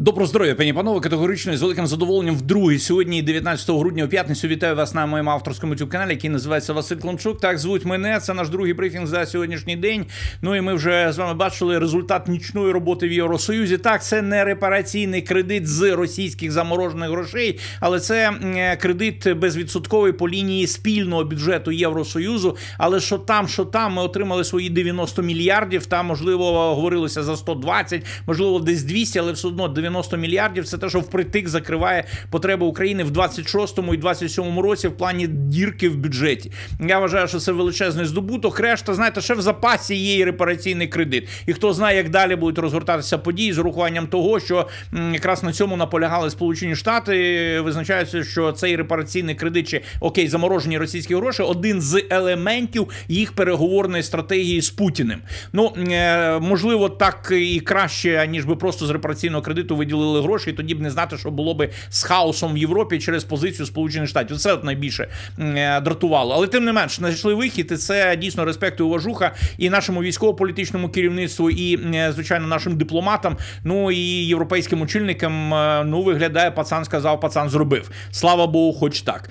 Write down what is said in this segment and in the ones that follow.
Добро здоров'я, пані панове, категорично і з великим задоволенням вдруге сьогодні, 19 грудня у п'ятницю, вітаю вас на моєму авторському youtube каналі, який називається Василь Клончук. Так звуть мене. Це наш другий брифінг за сьогоднішній день. Ну і ми вже з вами бачили результат нічної роботи в Євросоюзі. Так, це не репараційний кредит з російських заморожених грошей, але це кредит безвідсотковий по лінії спільного бюджету Євросоюзу. Але що там, що там, ми отримали свої 90 мільярдів. Там можливо говорилося за 120, можливо, десь 200, але все одно 90 90 мільярдів. Це те, що впритик закриває потреби України в 26-му і 27-му році в плані дірки в бюджеті. Я вважаю, що це величезний здобуток. Решта, знаєте, ще в запасі є і репараційний кредит. І хто знає, як далі будуть розгортатися події з урахуванням того, що якраз на цьому наполягали Сполучені Штати. Визначається, що цей репараційний кредит чи окей, заморожені російські гроші один з елементів їх переговорної стратегії з Путіним. Ну е, можливо, так і краще ніж би просто з репараційного кредиту виділили гроші, і тоді б не знати, що було би з хаосом в Європі через позицію Сполучених Штатів. Це от найбільше е, дратувало. Але тим не менш, знайшли вихід, і це дійсно респект і уважуха і нашому військово-політичному керівництву, і е, звичайно нашим дипломатам. Ну і європейським очільникам. Е, ну виглядає пацан, сказав, пацан зробив. Слава Богу, хоч так.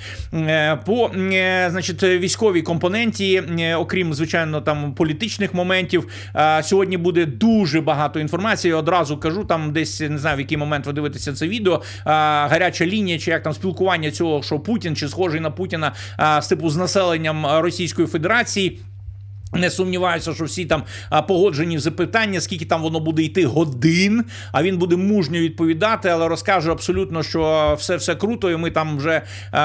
По значить, військовій компоненті, окрім звичайно, там політичних моментів, сьогодні буде дуже багато інформації. Одразу кажу, там десь не знаю в який момент ви дивитеся це відео. А, гаряча лінія, чи як там спілкування цього, що Путін чи схожий на Путіна а, типу з населенням Російської Федерації. Не сумніваюся, що всі там погоджені запитання, скільки там воно буде йти годин, а він буде мужньо відповідати, але розкаже абсолютно, що все все круто, і ми там вже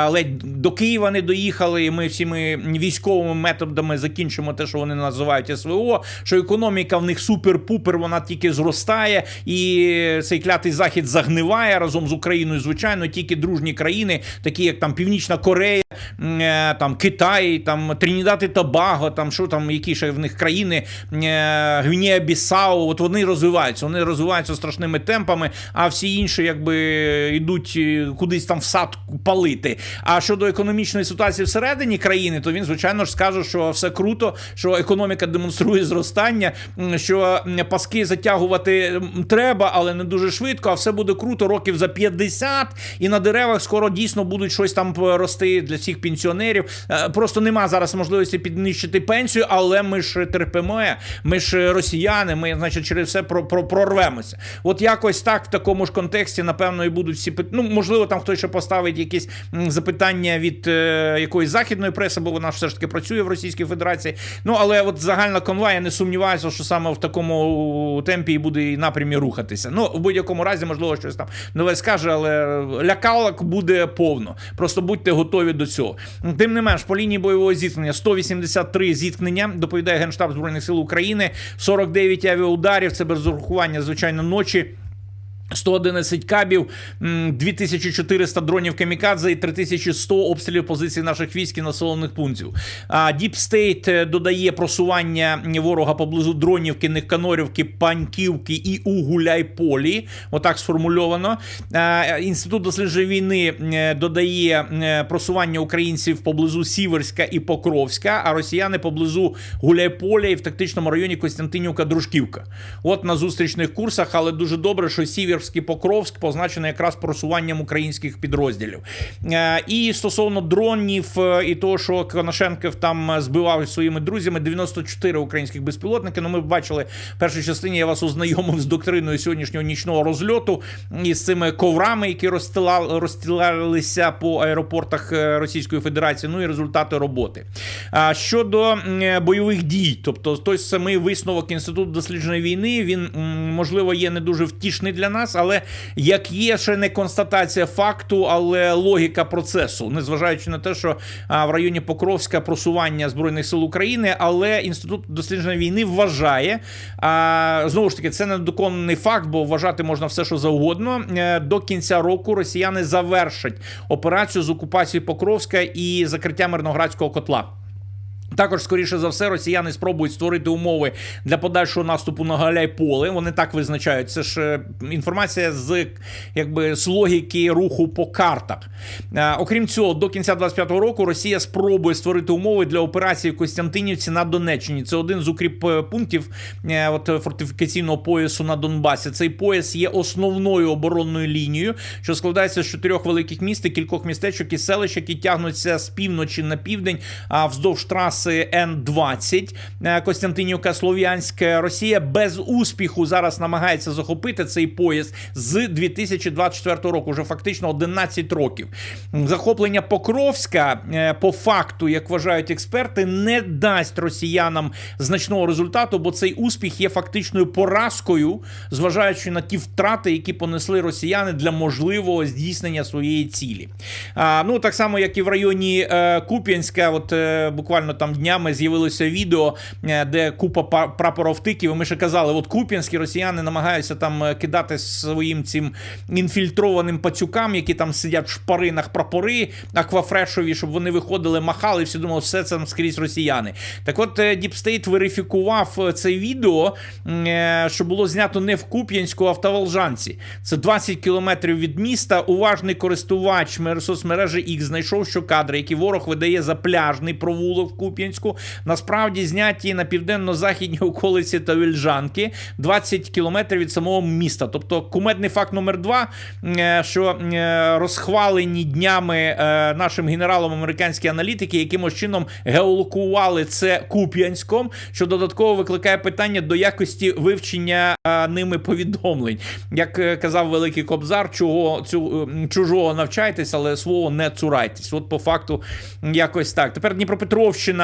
ледь до Києва не доїхали. і Ми всіми військовими методами закінчимо те, що вони називають СВО. Що економіка в них супер-пупер, вона тільки зростає, і цей клятий захід загниває разом з Україною. Звичайно, тільки дружні країни, такі як там Північна Корея, е, там Китай, там Тринідад і Тобаго, там що там які ще в них країни е, Гвінія Бісау, от вони розвиваються, вони розвиваються страшними темпами, а всі інші якби йдуть е, кудись там в сад палити. А щодо економічної ситуації всередині країни, то він, звичайно ж, скаже, що все круто, що економіка демонструє зростання, що паски затягувати треба, але не дуже швидко. А все буде круто років за 50, і на деревах скоро дійсно будуть щось там рости для всіх пенсіонерів. Е, просто нема зараз можливості піднищити пенсію, але але ми ж терпимо, ми ж росіяни, ми, значить, через все про, про, прорвемося. От якось так в такому ж контексті, напевно, і будуть всі Ну, можливо, там хтось ще поставить якісь запитання від е, якоїсь західної преси, бо вона все ж таки працює в Російській Федерації. Ну, але от загальна конва, я не сумніваюся, що саме в такому темпі і буде і напрямі рухатися. Ну, в будь-якому разі, можливо, щось там нове скаже, але лякалок буде повно. Просто будьте готові до цього. Тим не менш, по лінії бойового зіткнення 183 зіткнення доповідає Генштаб Збройних сил України. 49 авіаударів. Це без урахування, звичайно, ночі. 111 кабів, 2400 дронів камікадзе і 3100 обстрілів позицій наших військ і населених пунктів. Deep State додає просування ворога поблизу дронівки, Никанорівки, Паньківки і Угуляйполі. Отак сформульовано. Інститут дослідження війни е, додає е, просування українців поблизу Сіверська і Покровська, а росіяни поблизу Гуляйполя і в тактичному районі Костянтинівка-Дружківка. От на зустрічних курсах, але дуже добре, що Сівер Ківерський Покровськ позначений якраз просуванням українських підрозділів. Е, і стосовно дронів е, і того, що Коношенков там збивав своїми друзями 94 українських безпілотники. Ну, ми бачили в першій частині. Я вас ознайомив з доктриною сьогоднішнього нічного розльоту і з цими коврами, які розстилали, розстилалися по аеропортах е, Російської Федерації. Ну і результати роботи. А щодо бойових дій, тобто той самий висновок інституту дослідження війни, він можливо є не дуже втішний для нас нас, але як є ще не констатація факту, але логіка процесу, незважаючи на те, що в районі Покровська просування збройних сил України, але інститут дослідження війни вважає знову ж таки, це недоконаний факт, бо вважати можна все, що завгодно. Е, до кінця року росіяни завершать операцію з окупації Покровська і закриття Мирноградського котла. Також, скоріше за все, росіяни спробують створити умови для подальшого наступу на Галяйполе. Вони так визначають. Це ж е, інформація з якби з логіки руху по картах. Е, окрім цього, до кінця 25-го року Росія спробує створити умови для операції в Костянтинівці на Донеччині. Це один з укріп пунктів е, от фортифікаційного поясу на Донбасі. Цей пояс є основною оборонною лінією, що складається з чотирьох великих міст і кількох містечок і селищ, які тягнуться з півночі на південь, а вздовж траси Н-20 е, Костянтинівка Слов'янська. Росія без успіху зараз намагається захопити цей пояс з 2024 року, вже фактично 11 років. Захоплення Покровська е, по факту, як вважають експерти, не дасть росіянам значного результату, бо цей успіх є фактичною поразкою, зважаючи на ті втрати, які понесли росіяни для можливого здійснення своєї цілі. А, ну так само, як і в районі е, Куп'янська, от е, буквально там днями з'явилося відео, е, де купа па- прапоровтиків. І ми ще казали, от куп'янські росіяни намагаються там е, кидати своїм цим інфільтрованим пацюкам, які там сидять в шпаринах прапори аквафрешові, щоб вони виходили, махали, і всі думали, все це там скрізь росіяни. Так от State верифікував е, це відео, що було знято не в Куп'янську, а в Таволжанці. Це 20 кілометрів від міста. Уважний користувач мер- соцмережі X знайшов, що кадри, які ворог видає за пляжний провулок в Куп'янську, насправді зняті на південно-західній околиці Тавільжанки, 20 кілометрів від самого міста. Тобто кумедний факт номер два, е, що е, розхвалені днями е, нашим генералом американські аналітики, якимось чином геолокували це Куп'янськом, що додатково викликає питання до якості вивчення ними повідомлень. Як казав великий Кобзар, чого цю чужого навчайтесь, але свого не цурайтесь. От по факту якось так. Тепер Дніпропетровщина.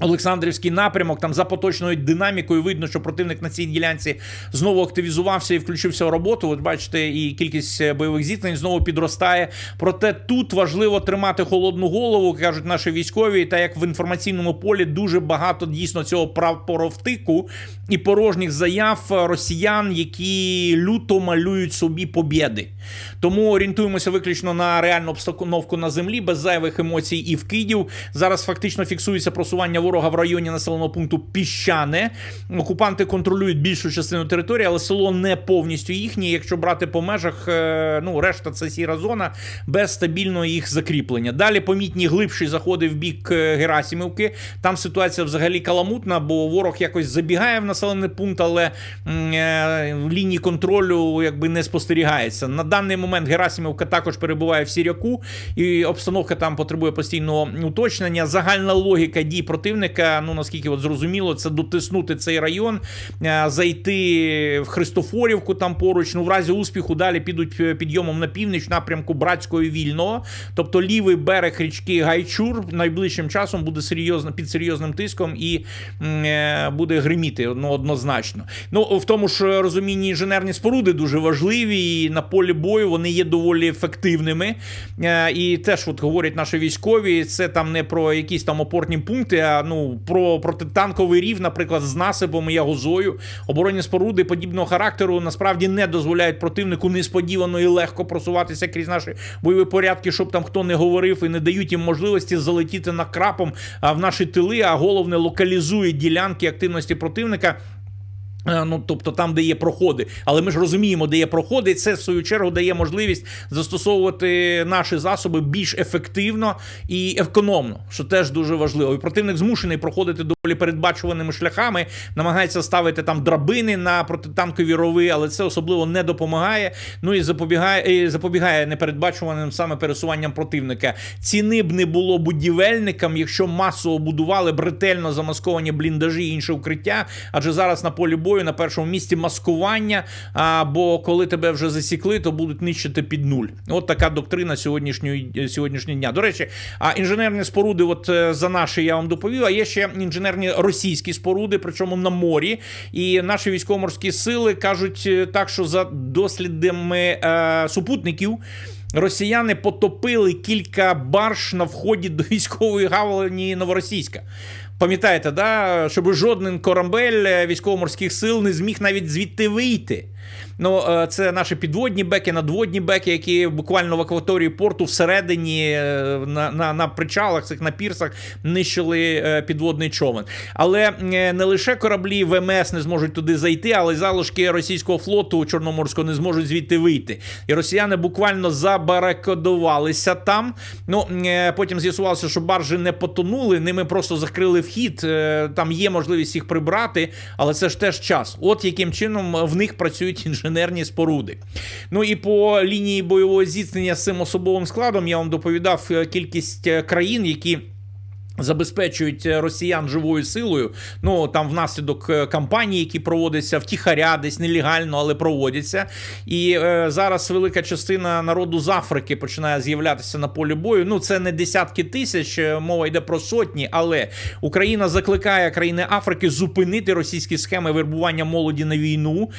Олександрівський напрямок там за поточною динамікою видно, що противник на цій ділянці знову активізувався і включився в роботу. От бачите, і кількість е, бойових зіткнень знову підростає. Проте тут важливо тримати холодну голову, кажуть наші військові. Та як в інформаційному полі дуже багато дійсно цього прапоровтику і порожніх заяв росіян, які люто малюють собі побєди. Тому орієнтуємося виключно на реальну обстановку на землі, без зайвих емоцій і вкидів. Зараз фактично фіксується просування ворога в районі населеного пункту Піщане. Окупанти контролюють більшу частину території, але село не повністю їхнє. Якщо брати по межах, е, ну решта це сіра зона без стабільного їх закріплення. Далі помітні глибші заходи в бік е, Герасимівки. Там ситуація взагалі каламутна, бо ворог якось забігає в населений пункт, але е, лінії контролю якби не спостерігається. На даний момент Герасимівка також перебуває в Сіряку, і обстановка там потребує постійного уточнення. Загальна логіка дій противника, ну наскільки от зрозуміло, це дотиснути цей район, е, зайти в Христофорівку там поруч. Ну, в разі успіху далі підуть підйомом на північ, напрямку Братського і Вільного. Тобто лівий берег річки Гайчур найближчим часом буде серйозно під серйозним тиском і е, буде гриміти ну, однозначно. Ну в тому ж розумінні інженерні споруди дуже важливі, і на полі бою вони є доволі ефективними. Е, І теж от говорять наші військові, це там не про якісь там опорні пункти, а ну про протитанковий рів, наприклад, з насипом і ягозою. Оборонні споруди подібного характеру насправді не дозволяють противнику несподівано і легко просуватися крізь наші бойові порядки, щоб там хто не говорив, і не дають їм можливості залетіти накрапом а, в наші тили, а головне локалізують ділянки активності противника. Е, Ну, тобто там, де є проходи, але ми ж розуміємо, де є проходи, і це в свою чергу дає можливість застосовувати наші засоби більш ефективно і економно, що теж дуже важливо. І противник змушений проходити доволі передбачуваними шляхами, намагається ставити там драбини на протитанкові рови, але це особливо не допомагає. Ну і запобігає і запобігає непередбачуваним саме пересуванням противника. Ціни б не було будівельникам, якщо масово будували б ретельно замасковані бліндажі і інше укриття. Адже зараз на полі бою на першому місці маскування. А, бо коли тебе вже засікли, то будуть нищити під нуль. От така доктрина сьогоднішньої сьогоднішнього дня. До речі, а інженерні споруди, от е, за наші я вам доповів. А є ще інженерні російські споруди, причому на морі. І наші військово-морські сили кажуть е, так, що за дослідами е, супутників. Росіяни потопили кілька барж на вході до військової гавані Новоросійська. Пам'ятаєте, да? щоб жоден корабель е, військово-морських сил не зміг навіть звідти вийти. Ну, е, це наші підводні беки, надводні беки, які буквально в акваторії порту всередині е, на, на, на причалах, цих на пірсах нищили підводний човен. Але не лише кораблі ВМС не зможуть туди зайти, але й залишки російського флоту Чорноморського не зможуть звідти вийти. І росіяни буквально забаракодувалися там. Ну потім з'ясувалося, що баржі не потонули, ними просто закрили вхід. Е, Там є можливість їх прибрати, але це ж теж час. От яким чином в них працюють інженерні споруди. Ну і по лінії бойового зіткнення з цим особовим складом я вам доповідав е, кількість е, країн, які. Забезпечують е, росіян живою силою. Ну там внаслідок е, кампаній, які проводяться втіхаря, десь нелегально, але проводяться. І е, зараз велика частина народу з Африки починає з'являтися на полі бою. Ну це не десятки тисяч, е, мова йде про сотні. Але Україна закликає країни Африки зупинити російські схеми вербування молоді на війну.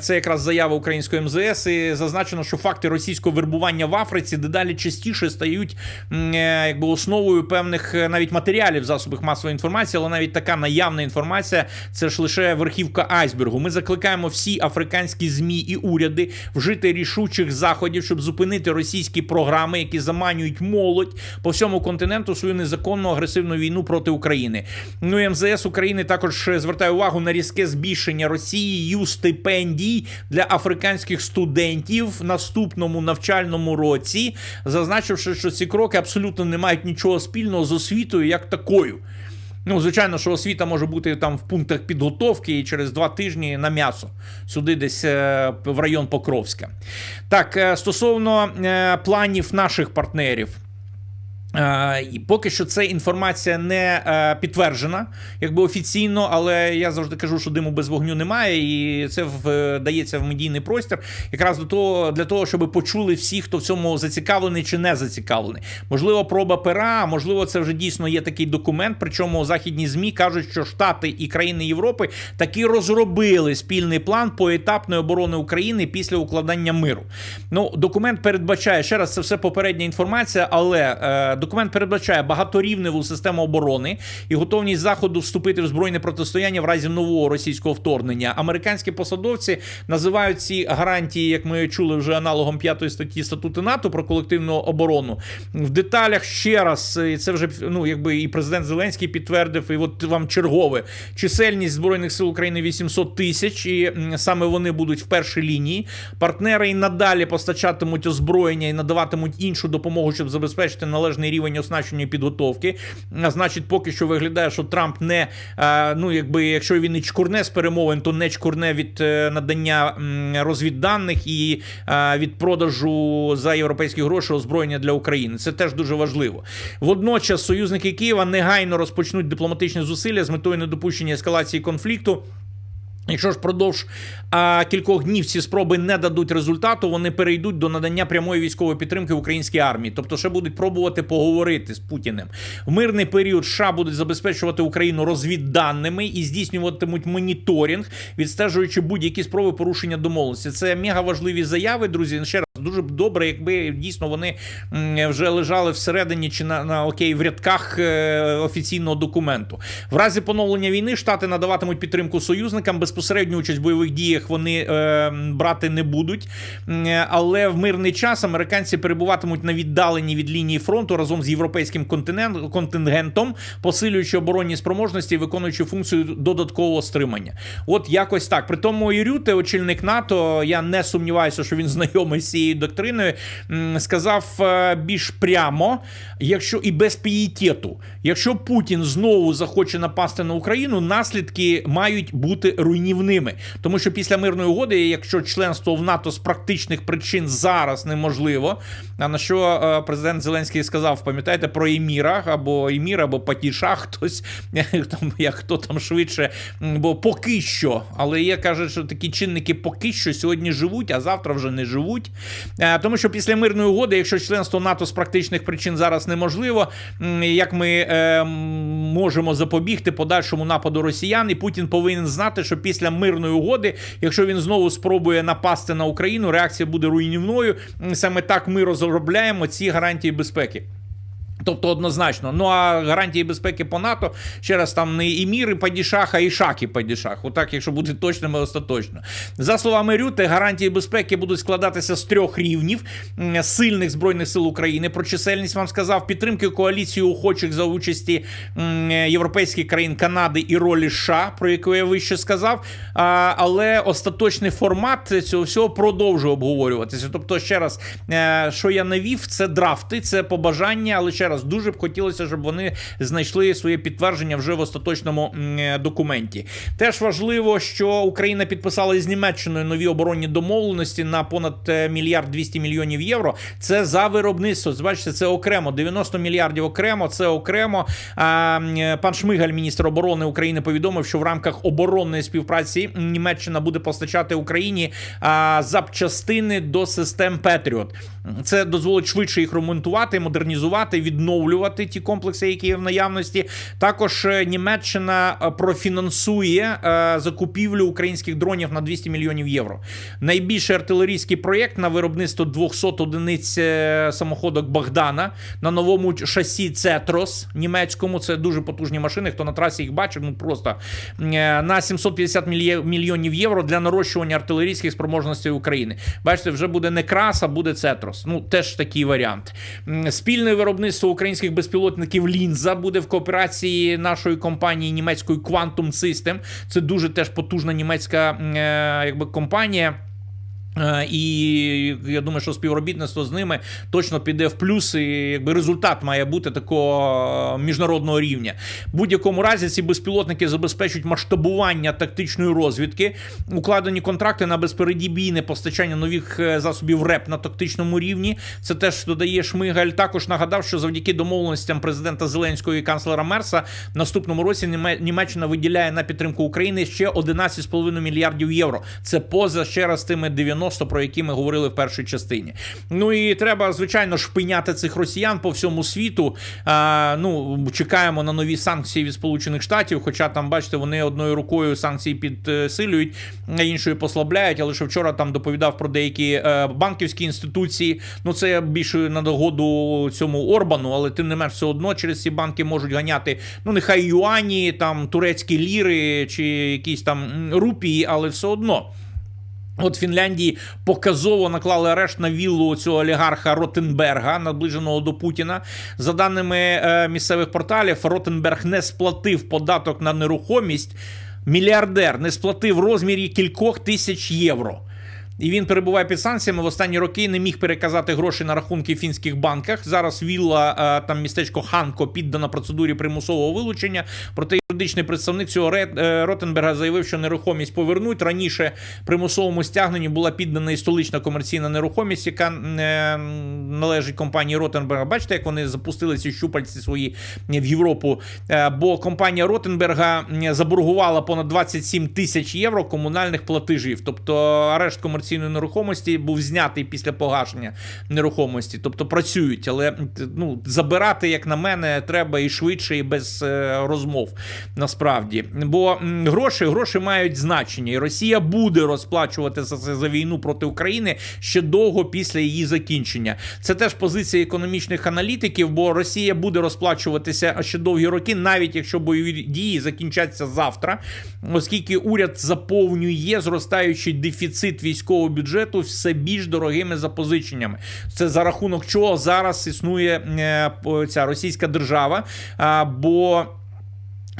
Це якраз заява української МЗС. І зазначено, що факти російського вербування в Африці дедалі частіше стають е, якби основою певних е, навіть матеріалів засобах масової інформації, але навіть така наявна інформація це ж лише верхівка айсбергу. Ми закликаємо всі африканські змі і уряди вжити рішучих заходів, щоб зупинити російські програми, які заманюють молодь по всьому континенту свою незаконну агресивну війну проти України. Ну і МЗС України також звертає увагу на різке збільшення Росією стипендій для африканських студентів в наступному навчальному році, зазначивши, що ці кроки абсолютно не мають нічого спільного з освітою як такою. Ну, звичайно, що освіта може бути там в пунктах підготовки і через два тижні на м'ясо. Сюди десь е, в район Покровська. Так, е, стосовно е, планів наших партнерів. Е, І поки що це інформація не е, підтверджена, якби офіційно, але я завжди кажу, що диму без вогню немає, і це вдається в медійний простір, якраз до того для того, щоб почули всі, хто в цьому зацікавлений чи не зацікавлений. Можливо, проба пера, можливо, це вже дійсно є такий документ. Причому західні змі кажуть, що Штати і країни Європи таки розробили спільний план поетапної оборони України після укладання миру. Ну, документ передбачає ще раз, це все попередня інформація, але е, документ передбачає багаторівневу систему оборони і готовність заходу вступити в збройне протистояння в разі нового російського вторгнення. Американські посадовці називають ці гарантії, як ми чули вже аналогом п'ятої статті статуту НАТО про колективну оборону. В деталях ще раз, і це вже ну якби і президент Зеленський підтвердив, і от вам чергове чисельність збройних сил України 800 тисяч, і саме вони будуть в першій лінії. Партнери і надалі постачатимуть озброєння і надаватимуть іншу допомогу, щоб забезпечити належний рівень оснащення і підготовки. Значить, поки що виглядає, що Трамп не е, ну, якби якщо він і чкурне з перемовин, то не чкурне від е, надання розвідданих і е, від продажу за європейські гроші озброєння для України. Це теж дуже важливо. Водночас союзники Києва негайно розпочнуть дипломатичні зусилля з метою недопущення ескалації конфлікту. Якщо ж продовж а, кількох днів ці спроби не дадуть результату, вони перейдуть до надання прямої військової підтримки українській армії, тобто ще будуть пробувати поговорити з Путіним. В мирний період США будуть забезпечувати Україну розвідданими і здійснюватимуть моніторинг, відстежуючи будь-які спроби порушення домовленості. Це мега важливі заяви, друзі. Ще дуже добре, якби дійсно вони вже лежали всередині чи на, на окей в рядках е, офіційного документу. В разі поновлення війни штати надаватимуть підтримку союзникам. Безпосередню участь в бойових діях вони е, брати не будуть. Але в мирний час американці перебуватимуть на віддаленні від лінії фронту разом з європейським континент, контингентом, посилюючи оборонні спроможності виконуючи функцію додаткового стримання. От якось так. При тому і Рюте, очільник НАТО, я не сумніваюся, що він знайомий з цією доктриною, сказав е, більш прямо, якщо і без пієтету, якщо Путін знову захоче напасти на Україну, наслідки мають бути руйнівними. Тому що після мирної угоди, якщо членство в НАТО з практичних причин зараз неможливо, а на що е, президент Зеленський сказав, пам'ятаєте, про Еміра або Емір, або Патіша, хтось там, як хто там швидше, бо поки що, але є каже, що такі чинники поки що сьогодні живуть, а завтра вже не живуть. Е, Тому що після мирної угоди, якщо членство НАТО з практичних причин зараз неможливо, як ми е, можемо запобігти подальшому нападу росіян, і Путін повинен знати, що після мирної угоди, якщо він знову спробує напасти на Україну, реакція буде руйнівною. Саме так ми розробляємо ці гарантії безпеки. Тобто однозначно. Ну а гарантії безпеки по НАТО ще раз там не і міри падішах, а і шаки падішах. Отак, якщо бути точними, остаточно. За словами Рюте, гарантії безпеки будуть складатися з трьох рівнів сильних збройних сил України. Про чисельність вам сказав підтримки коаліції охочих за участі європейських країн Канади і ролі США, про яку я вище сказав. Але остаточний формат цього всього продовжує обговорюватися. Тобто, ще раз, е, що я навів, це драфти, це побажання, але ще раз дуже б хотілося, щоб вони знайшли своє підтвердження вже в остаточному документі. Теж важливо, що Україна підписала з Німеччиною нові оборонні домовленості на понад е, мільярд 200 мільйонів євро. Це за виробництво. Бачите, це окремо 90 мільярдів окремо. Це окремо. Е, пан Шмигаль, міністр оборони України, повідомив, що в рамках оборонної співпраці Німеччина буде постачати Україні запчастини до систем Петріот. Це дозволить швидше їх ремонтувати, модернізувати, відновлювати ті комплекси, які є в наявності. Також е, Німеччина е, профінансує е, закупівлю українських дронів на 200 мільйонів євро. Найбільший артилерійський проєкт на виробництво 200 одиниць самоходок Богдана на новому шасі Цетрос німецькому. Це дуже потужні машини. Хто на трасі їх бачив, ну просто на 750 мільйонів євро для нарощування артилерійських спроможностей України. Бачите, вже буде не крас, а буде Цетрос. Ну теж такий варіант. Спільне виробництво українських безпілотників Лінза буде в кооперації нашої компанії німецької Quantum System. Це дуже теж потужна німецька е, якби компанія. Е, І я думаю, що співробітництво з ними точно піде в плюс, і якби результат має бути такого е, міжнародного рівня. В будь-якому разі ці безпілотники забезпечують масштабування тактичної розвідки, укладені контракти на безпередібійне постачання нових е, засобів РЕП на тактичному рівні. Це теж додає Шмигаль. Також нагадав, що завдяки домовленостям президента Зеленського і канцлера Мерса в наступному році Німе- Німеччина виділяє на підтримку України ще 11,5 мільярдів євро. Це поза ще раз тими 90, про які ми говорили в першій частині. Ну і треба, звичайно, шпиняти цих росіян по всьому світу. А, ну, чекаємо на нові санкції від Сполучених Штатів. Хоча там, бачите, вони одною рукою санкції підсилюють, а іншою послабляють. Але що вчора там доповідав про деякі е, банківські інституції. Ну це більше на догоду цьому Орбану, але тим не менш все одно через ці банки можуть ганяти. Ну нехай юані, там турецькі ліри чи якісь там рупії, але все одно. От Фінляндії показово наклали арешт на віллу цього олігарха Ротенберга, наближеного до Путіна. За даними е, місцевих порталів, Ротенберг не сплатив податок на нерухомість. Мільярдер не сплатив розмірі кількох тисяч євро. І він перебуває під санкціями в останні роки. Не міг переказати гроші на рахунки в фінських банках. Зараз вілла е, там містечко Ханко піддана процедурі примусового вилучення. Проте юридичний представник цього е, Ротенберга заявив, що нерухомість повернуть. Раніше примусовому стягненню була піддана і столична комерційна нерухомість, яка е, належить компанії Ротенберга. Бачите, як вони запустили ці щупальці свої в Європу. Бо компанія Ротенберга заборгувала понад 27 тисяч євро комунальних платежів. Тобто арешт комерційної нерухомості був знятий після погашення нерухомості. Тобто працюють, але ну, забирати, як на мене, треба і швидше, і без е, розмов. Насправді, бо гроші, гроші мають значення, і Росія буде розплачувати за за війну проти України ще довго після її закінчення. Це теж позиція економічних аналітиків, бо Росія буде розплачуватися ще довгі роки, навіть якщо бойові дії закінчаться завтра, оскільки уряд заповнює зростаючий дефіцит військового бюджету все більш дорогими запозиченнями. Це за рахунок чого зараз існує е, ця російська держава, бо.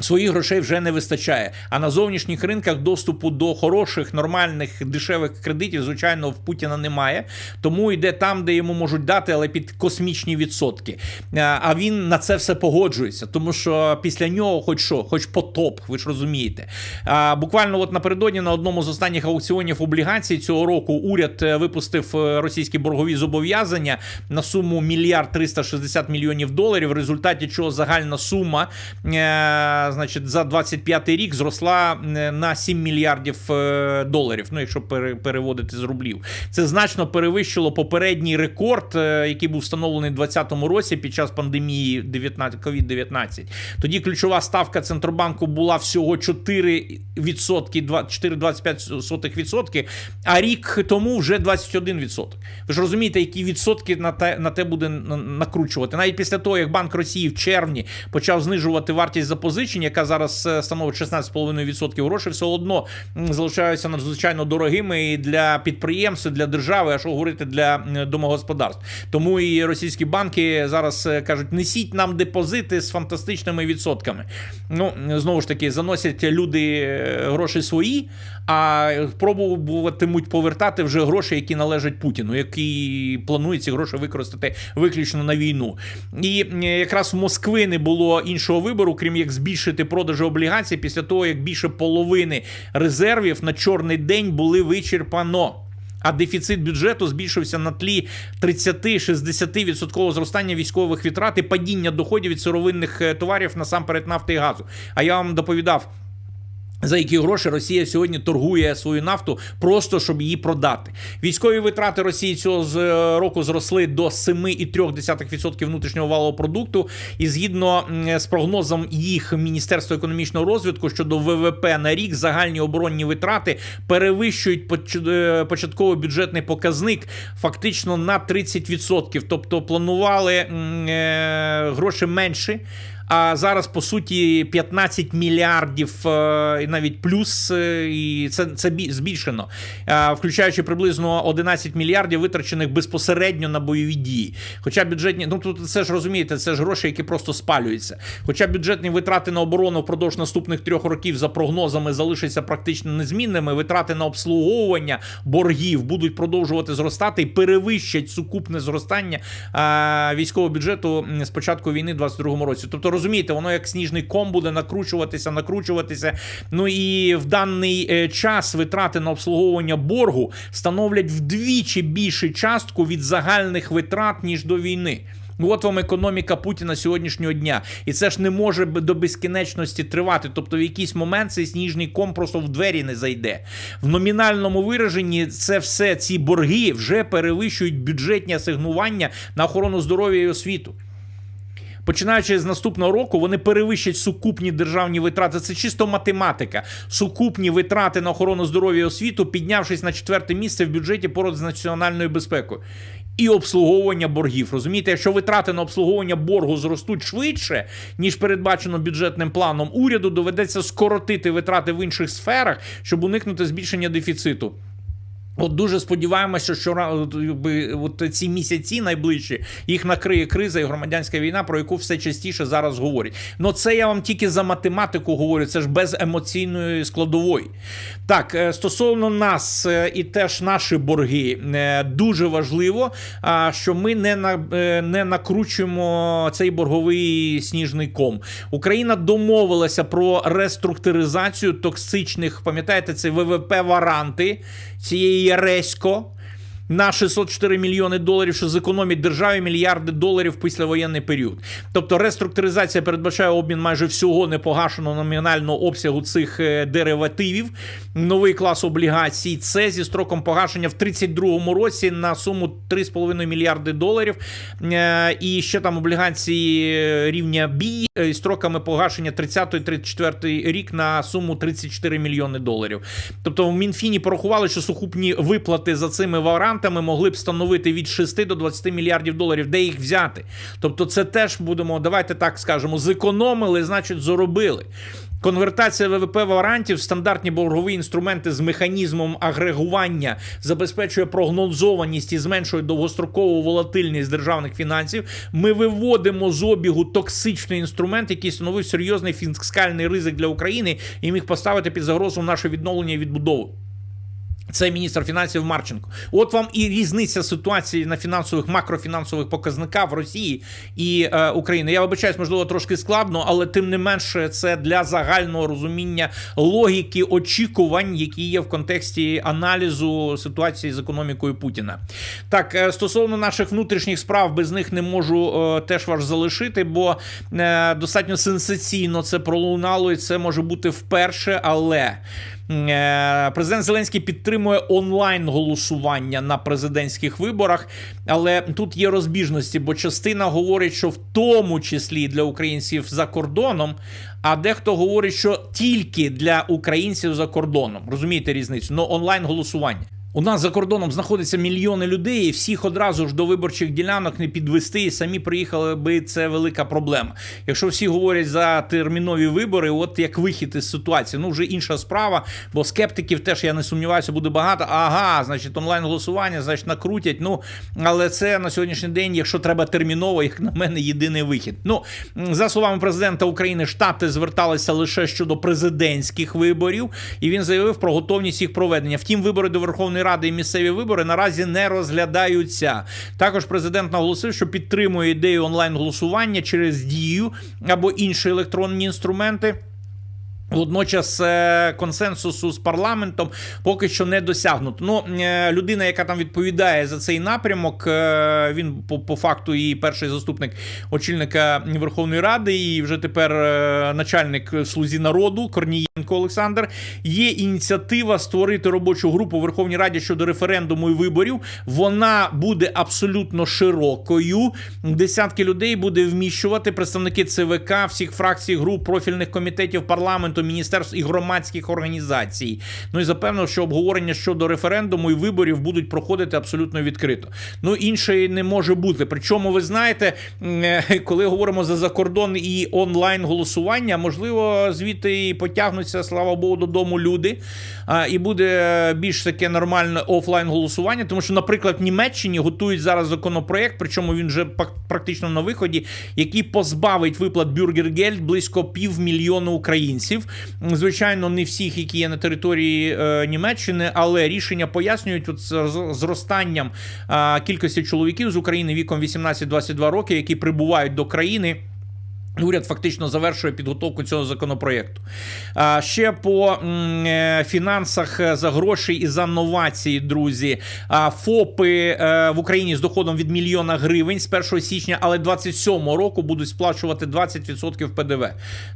Своїх грошей вже не вистачає. А на зовнішніх ринках доступу до хороших, нормальних, дешевих кредитів, звичайно, в Путіна немає. Тому йде там, де йому можуть дати, але під космічні відсотки. А, А він на це все погоджується, тому що після нього, хоч що, хоч потоп, ви ж розумієте. А, Буквально от напередодні на одному з останніх аукціонів облігацій цього року уряд е, випустив е, російські боргові зобов'язання на суму мільярд 360 мільйонів доларів, в результаті чого загальна сума. Значить, за 25 рік зросла е, на 7 мільярдів е, доларів. Ну, якщо пере- переводити з рублів, це значно перевищило попередній рекорд, е, який був встановлений у 2020 році під час пандемії 19 COVID-19. Тоді ключова ставка центробанку була всього 4 4,25%, а рік тому вже 21%. Ви ж розумієте, які відсотки на те на те буде накручувати. Навіть після того, як Банк Росії в червні почав знижувати вартість запозичень, яка зараз е, становить 16,5% грошей, все одно залишаються надзвичайно дорогими і для підприємств, і для держави, а що говорити для домогосподарств. Тому і російські банки зараз е, кажуть: несіть нам депозити з фантастичними відсотками. Ну знову ж таки, заносять люди е, гроші свої, а пробуватимуть повертати вже гроші, які належать Путіну, який планує ці гроші використати виключно на війну. І якраз в Москви не було іншого вибору, крім як збільшити продажі облігацій після того, як більше половини резервів на чорний день були вичерпано. А дефіцит бюджету збільшився на тлі 30-60% зростання військових витрат і падіння доходів від сировинних е, товарів насамперед нафти і газу. А я вам доповідав. За які гроші Росія сьогодні торгує свою нафту просто щоб її продати. Військові витрати Росії цього з- е, року зросли до 7,3% внутрішнього валового продукту. І згідно з прогнозом їх Міністерства економічного розвитку щодо ВВП на рік, загальні оборонні витрати перевищують е, початковий бюджетний показник фактично на 30%. Тобто планували е, гроші менше. А зараз по суті 15 мільярдів е, і навіть плюс, е, і це, це бі- збільшено, Е, включаючи приблизно 11 мільярдів витрачених безпосередньо на бойові дії. Хоча бюджетні, ну тут це ж розумієте, це ж гроші, які просто спалюються. Хоча бюджетні витрати на оборону впродовж наступних трьох років за прогнозами залишаться практично незмінними. Витрати на обслуговування боргів будуть продовжувати зростати і перевищать сукупне зростання військового бюджету з початку війни в 22-му році. Тобто, розумієте, воно як сніжний ком буде накручуватися, накручуватися. Ну і в даний е, час витрати на обслуговування боргу становлять вдвічі більшу частку від загальних витрат ніж до війни. Ну, От вам економіка Путіна сьогоднішнього дня, і це ж не може до безкінечності тривати. Тобто, в якийсь момент цей сніжний ком просто в двері не зайде. В номінальному вираженні це все ці борги вже перевищують бюджетні асигнування на охорону здоров'я і освіту. Починаючи з наступного року, вони перевищать сукупні державні витрати. Це чисто математика. Сукупні витрати на охорону здоров'я і освіту, піднявшись на четверте місце в бюджеті поряд з національною безпекою. І обслуговування боргів. Розумієте, якщо витрати на обслуговування боргу зростуть швидше, ніж передбачено бюджетним планом, уряду доведеться скоротити витрати в інших сферах, щоб уникнути збільшення дефіциту. От дуже сподіваємося, що от, ці місяці найближчі їх накриє криза і громадянська війна, про яку все частіше зараз говорять. Ну це я вам тільки за математику говорю, це ж без емоційної складової. Так, е, стосовно нас е, і теж наші борги, е, дуже важливо, що ми не, на, не накручуємо цей борговий сніжний ком. Україна домовилася про реструктуризацію токсичних, пам'ятаєте, це ВВП варанти цієї di Resco на 604 мільйони доларів, що зекономить державі мільярди доларів в післявоєнний період. Тобто реструктуризація передбачає обмін майже всього непогашеного номінального обсягу цих е, деривативів. Новий клас облігацій. Це зі строком погашення в 32-му році на суму 3,5 мільярди доларів. Е, І ще там облігації е, рівня е, з строками погашення 30-34 рік на суму 34 мільйони доларів. Тобто в Мінфіні порахували, що сукупні виплати за цими варантами могли б становити від 6 до 20 мільярдів доларів. Де їх взяти? Тобто, це теж будемо, давайте так скажемо, зекономили, значить, заробили. Конвертація ВВП варантів стандартні боргові інструменти з механізмом агрегування забезпечує прогнозованість і зменшує довгострокову волатильність державних фінансів. Ми виводимо з обігу токсичний інструмент, який становив серйозний фіскальний ризик для України і міг поставити під загрозу наше відновлення і відбудову. Це міністр фінансів Марченко. От вам і різниця ситуації на фінансових макрофінансових показниках в Росії і е, Україні. Я вибачаюсь, можливо, трошки складно, але тим не менше, це для загального розуміння логіки очікувань, які є в контексті аналізу ситуації з економікою Путіна. Так, е, стосовно наших внутрішніх справ, без них не можу е, теж вас залишити, бо е, достатньо сенсаційно це пролунало, і це може бути вперше, але. Е, Президент Зеленський підтримує онлайн голосування на президентських виборах, але тут є розбіжності, бо частина говорить, що в тому числі для українців за кордоном, а дехто говорить, що тільки для українців за кордоном. Розумієте різницю? Ну онлайн голосування. У нас за кордоном знаходиться мільйони людей, і всіх одразу ж до виборчих ділянок не підвести і самі приїхали би це велика проблема. Якщо всі говорять за термінові вибори, от як вихід із ситуації, ну вже інша справа, бо скептиків теж я не сумніваюся, буде багато. Ага, значить, онлайн голосування, значить, накрутять. Ну але це на сьогоднішній день, якщо треба терміново, як на мене, єдиний вихід. Ну за словами президента України, штати зверталися лише щодо президентських виборів, і він заявив про готовність їх проведення. Втім, вибори до Верховної Ради і місцеві вибори наразі не розглядаються. Також президент наголосив, що підтримує ідею онлайн голосування через дію або інші електронні інструменти. Водночас е, консенсусу з парламентом поки що не досягнуто. Ну, е, людина, яка там відповідає за цей напрямок, е, він по, по факту і перший заступник очільника Верховної Ради, і вже тепер начальник слузі народу Корнієнко Олександр. Є ініціатива створити робочу групу Верховній Раді щодо референдуму і виборів. Вона буде абсолютно широкою. Десятки людей буде вміщувати представники ЦВК, всіх фракцій, груп, профільних комітетів парламенту міністерств і громадських організацій. Ну і запевнив, що обговорення щодо референдуму і виборів будуть проходити абсолютно відкрито. Ну інше не може бути. Причому ви знаєте, е, коли говоримо за закордон і онлайн голосування, можливо, звідти і потягнуться, слава Богу, додому люди. І буде більш таке нормальне офлайн голосування, тому що, наприклад, в Німеччині готують зараз законопроект, причому він вже практично на виході, який позбавить виплат бюргергельд близько півмільйона українців. Звичайно, не всіх, які є на території е, Німеччини, але рішення пояснюють от зростанням е, кількості чоловіків з України віком 18-22 роки, які прибувають до країни. Уряд фактично завершує підготовку цього законопроєкту. А ще по е, фінансах е, за гроші і за новації, друзі. А ФОПи е, в Україні з доходом від мільйона гривень з 1 січня, але 27 року будуть сплачувати 20% ПДВ.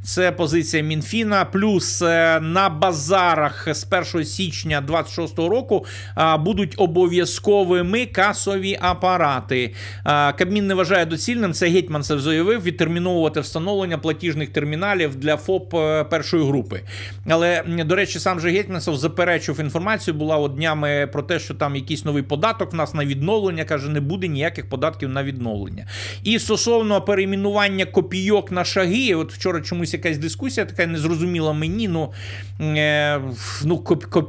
Це позиція Мінфіна. Плюс на базарах з 1 січня 26 року будуть обов'язковими касові апарати. Кабмін не вважає доцільним. Це Гетьманцев заявив відтерміновувати встановлення платіжних терміналів для ФОП е, першої групи. Але до речі, сам же Гетьманцев заперечив інформацію. Була от днями про те, що там якийсь новий податок в нас на відновлення. каже, не буде ніяких податків на відновлення. І стосовно перейменування копійок на шаги, от вчора чомусь якась дискусія така незрозуміла мені. Ну е, ну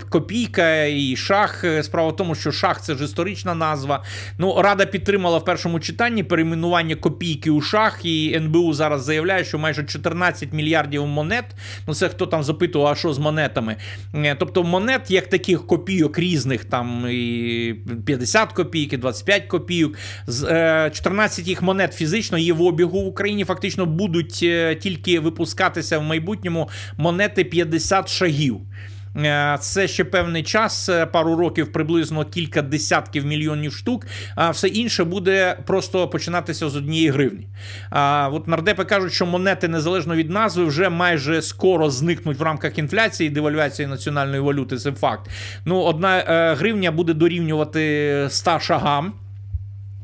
копійка і шах. Справа в тому, що шах це ж історична назва. Ну, Рада підтримала в першому читанні перейменування копійки у шах, і НБУ зараз заявляє, що майже 14 мільярдів монет. Ну це хто там запитував, а що з монетами? Е, тобто монет, як таких копійок різних, там і 50 копійок, і 25 копійок. 14 е, їх монет фізично є в обігу в Україні. Фактично будуть е, тільки випускатися в майбутньому монети 50 шагів. Е, це ще певний час, е, пару років, приблизно кілька десятків мільйонів штук. А все інше буде просто починатися з однієї гривні. А от нардепи кажуть, що монети незалежно від назви вже майже скоро зникнуть в рамках інфляції, девальвації національної валюти. Це факт. Ну, одна е, гривня буде дорівнювати 100 шагам.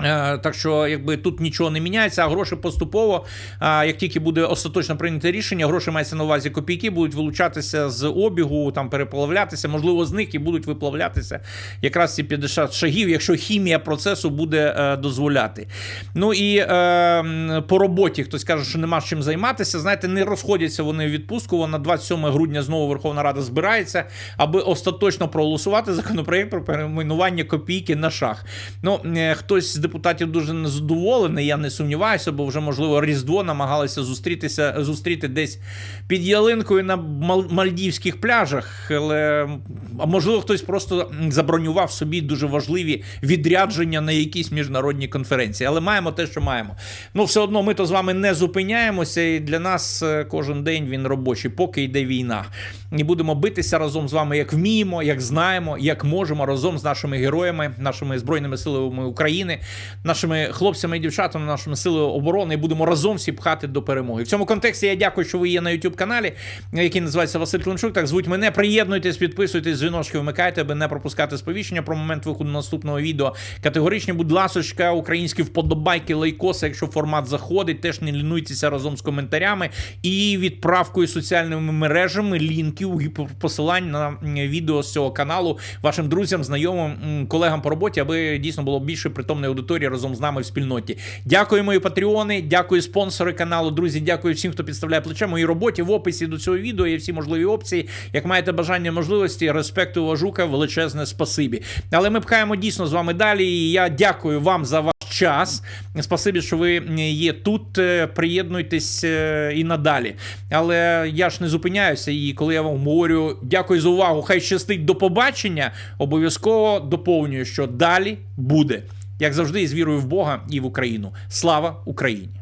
Е, так що, якби тут нічого не міняється, а гроші поступово, як тільки буде остаточно прийняте рішення, гроші мається на увазі копійки, будуть вилучатися з обігу, там переплавлятися, можливо, з них і будуть виплавлятися якраз ці 50 шагів, якщо хімія процесу буде е, дозволяти. Ну і е, по роботі хтось каже, що нема чим займатися. Знаєте, не розходяться вони в відпустку. Вона 27 грудня знову Верховна Рада збирається, аби остаточно проголосувати законопроект про перейменування копійки на шах. Ну, хтось депутатів дуже незадоволений. Я не сумніваюся, бо вже можливо Різдво намагалися зустрітися зустріти десь під ялинкою на Мал- мальдівських пляжах. Але можливо, хтось просто забронював собі дуже важливі відрядження на якісь міжнародні конференції. Але маємо те, що маємо. Ну, все одно ми то з вами не зупиняємося, і для нас е, кожен день він робочий, поки йде війна. І будемо битися разом з вами, як вміємо, як знаємо, як можемо, разом з нашими героями, нашими збройними силами України, нашими хлопцями і дівчатами, нашими силами оборони. І будемо разом всі пхати до перемоги. В цьому контексті я дякую, що ви є на youtube каналі, який називається Василь Климчук. Так звуть мене. Приєднуйтесь, підписуйтесь, дзвіночки вмикайте, аби не пропускати сповіщення про момент виходу наступного відео. Категоричні, будь ласочка, українські вподобайки, лайкоси, якщо формат заходить, теж не лінуйтеся разом з коментарями і відправкою соціальними мережами лінків і посилань на відео з цього каналу вашим друзям, знайомим, колегам по роботі, аби дійсно було більше притомної аудиторії разом з нами в спільноті. Дякую, мої патреони, дякую спонсори каналу. Друзі, дякую всім, хто підставляє плече. Моїй роботі в описі до цього відео є всі можливі опції. Як маєте бажання, можливості, респекту, уважука, величезне спасибі. Але ми пхаємо дійсно з вами далі. І я дякую вам за ваш час. Спасибі, що ви є тут. Е, Приєднуйтесь е, і надалі. Але я ж не зупиняюся. І коли я вам говорю дякую за увагу, хай щастить до побачення. Обов'язково доповнюю, що далі буде. Як завжди, з вірою в Бога і в Україну. Слава Україні!